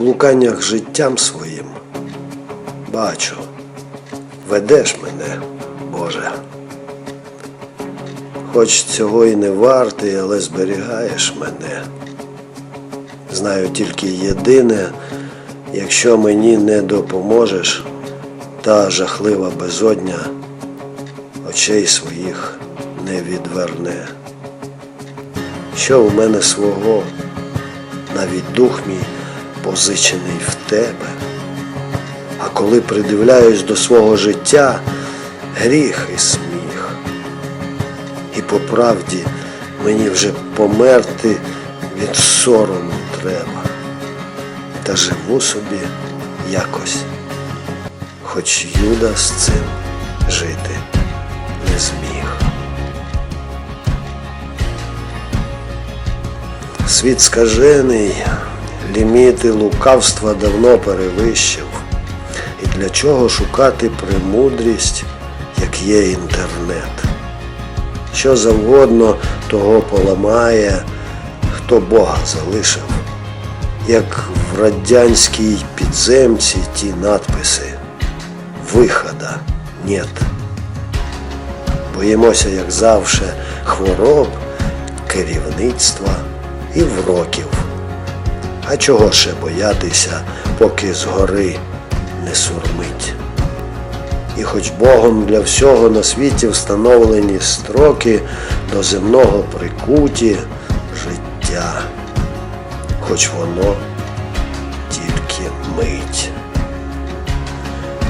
блуканнях життям своїм бачу, ведеш мене, Боже. Хоч цього і не вартий, але зберігаєш мене. Знаю тільки єдине, якщо мені не допоможеш, та жахлива безодня очей своїх не відверне. Що в мене свого, навіть дух мій позичений в тебе. А коли придивляюсь до свого життя, гріх і сміх. І по правді мені вже померти від сорому треба. Та живу собі якось, хоч Юда з цим жити не зміг. Світ скажений, ліміти лукавства давно перевищив. І для чого шукати премудрість, як є інтернет? Що завгодно того поламає, хто Бога залишив, як в радянській підземці ті надписи Вихода нет. Боїмося, як завше, хвороб, керівництва і вроків. А чого ще боятися, поки згори не сурмить? І хоч Богом для всього на світі встановлені строки до земного прикуті життя, хоч воно тільки мить.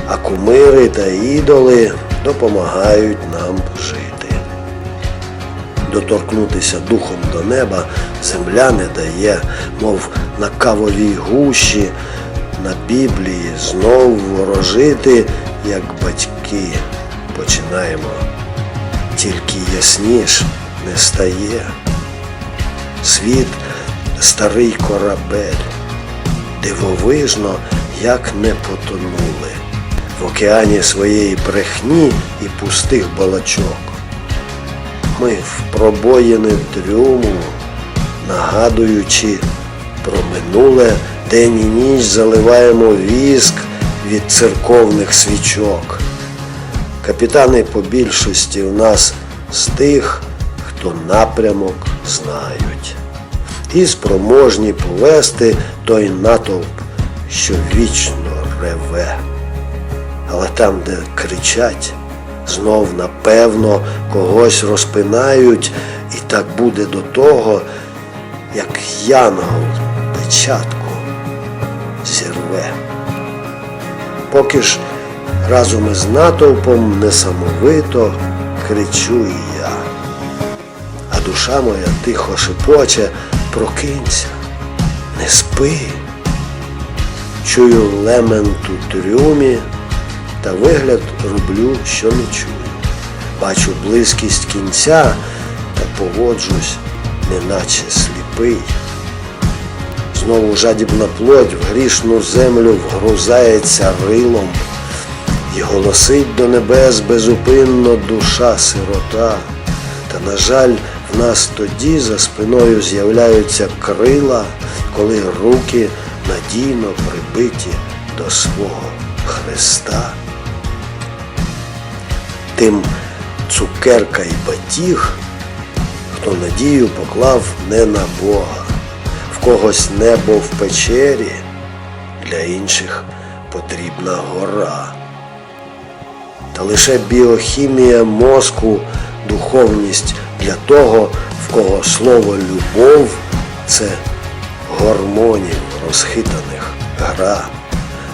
А кумири та ідоли допомагають нам жити. Доторкнутися духом до неба земля не дає, мов на кавовій гущі, на Біблії знов ворожити, як батьки починаємо. Тільки ясніш не стає. Світ старий корабель, дивовижно, як не потонули в океані своєї брехні і пустих балачок. Ми в пробоїни трюму, нагадуючи про минуле, день і ніч заливаємо віск від церковних свічок. Капітани по більшості у нас з тих, хто напрямок знають, і спроможні повести той натовп, що вічно реве. Але там, де кричать, знов напевно когось розпинають, і так буде до того, як янгол печатку зірве. Поки ж разом із натовпом несамовито кричу і я. А душа моя тихо шепоче, прокинься, не спи. Чую лемент у трюмі, та вигляд роблю, що не чую. Бачу близькість кінця та поводжусь, неначе сліпий. Знову жадібна плоть в грішну землю вгрузається рилом, і голосить до небес безупинно душа сирота. Та, на жаль, в нас тоді за спиною з'являються крила, коли руки надійно прибиті до свого Христа. Тим цукерка і батіг, хто надію поклав не на Бога, в когось небо в печері, для інших потрібна гора. Та лише біохімія мозку, духовність для того, в кого слово любов це гормонів розхитаних гра.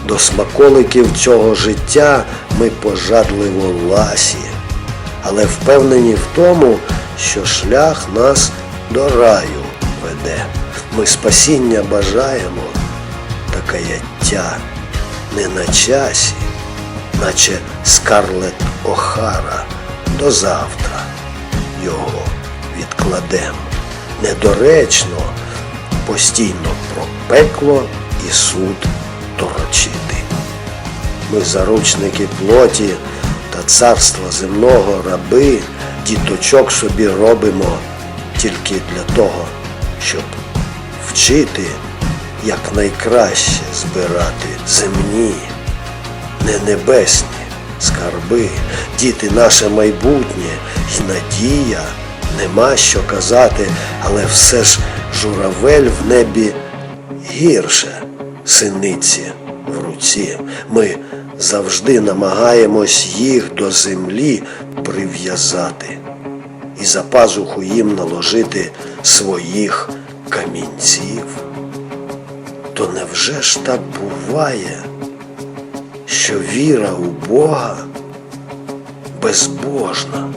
До смаколиків цього життя ми пожадливо ласі, але впевнені в тому, що шлях нас до раю веде. Ми спасіння бажаємо, та каяття не на часі, наче Скарлет Охара до завтра його відкладем. Недоречно постійно про пекло і суд торочити. Ми заручники плоті та царства земного раби, діточок собі робимо тільки для того, щоб вчити як найкраще збирати земні, не небесні скарби, діти наше майбутнє і надія. Нема що казати, але все ж журавель в небі гірше синиці в руці. Ми завжди намагаємось їх до землі прив'язати і за пазуху їм наложити своїх камінців. То невже ж так буває, що віра у Бога безбожна?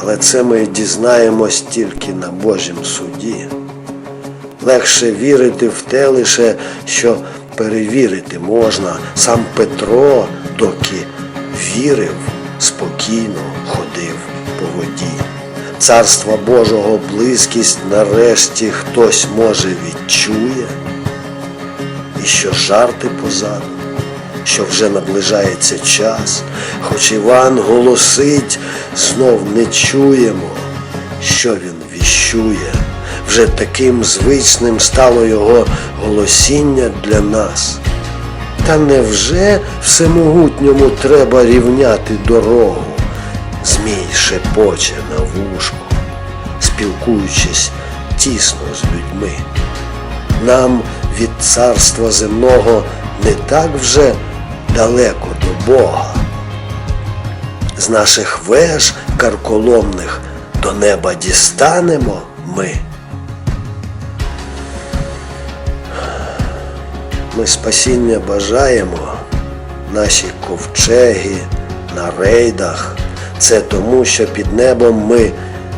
Але це ми дізнаємось тільки на Божім суді. Легше вірити в те лише, що перевірити можна. Сам Петро, доки вірив, спокійно ходив по воді. Царства Божого близькість нарешті хтось може відчує, і що жарти позаду, що вже наближається час, хоч Іван голосить, знов не чуємо, що він віщує. Вже таким звичним стало його голосіння для нас. Та невже всемогутньому треба рівняти дорогу? Змій шепоче на вушку, спілкуючись тісно з людьми. Нам від царства земного не так вже далеко до Бога. З наших веж карколомних до неба дістанемо ми. Ми спасіння бажаємо, наші ковчеги на рейдах. Це тому, що під небом ми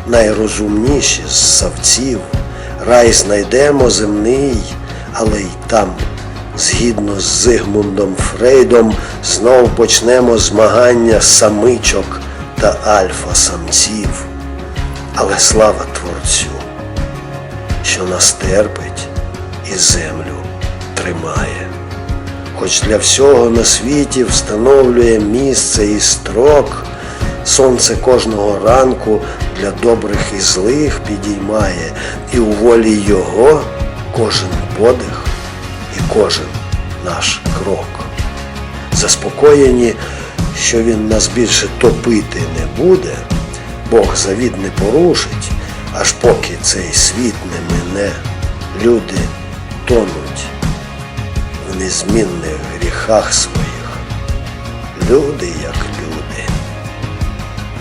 найрозумніші з савців. Рай знайдемо земний, але й там, згідно з Зигмундом Фрейдом, знов почнемо змагання самичок та альфа-самців. Але слава Творцю, що нас терпить і землю тримає. Хоч для всього на світі встановлює місце і строк, сонце кожного ранку для добрих і злих підіймає, і у волі його кожен подих і кожен наш крок. Заспокоєні, що він нас більше топити не буде, Бог завід не порушить, аж поки цей світ не мине, люди тонуть в незмінних гріхах своїх. Люди як люди,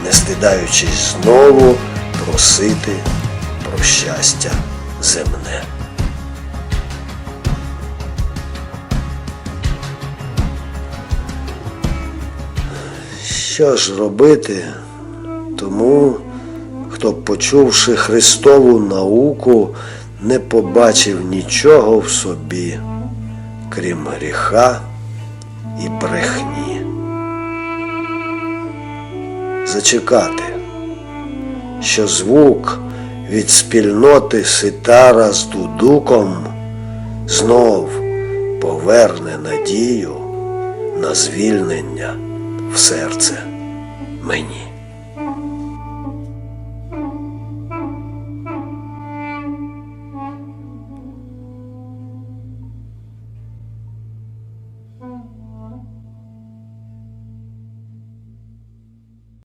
не стидаючись знову просити про щастя земне. Що ж робити тому, хто, почувши Христову науку, не побачив нічого в собі, крім гріха і брехні. Зачекати, що звук від спільноти ситара з дудуком знов поверне надію на звільнення в серце мені.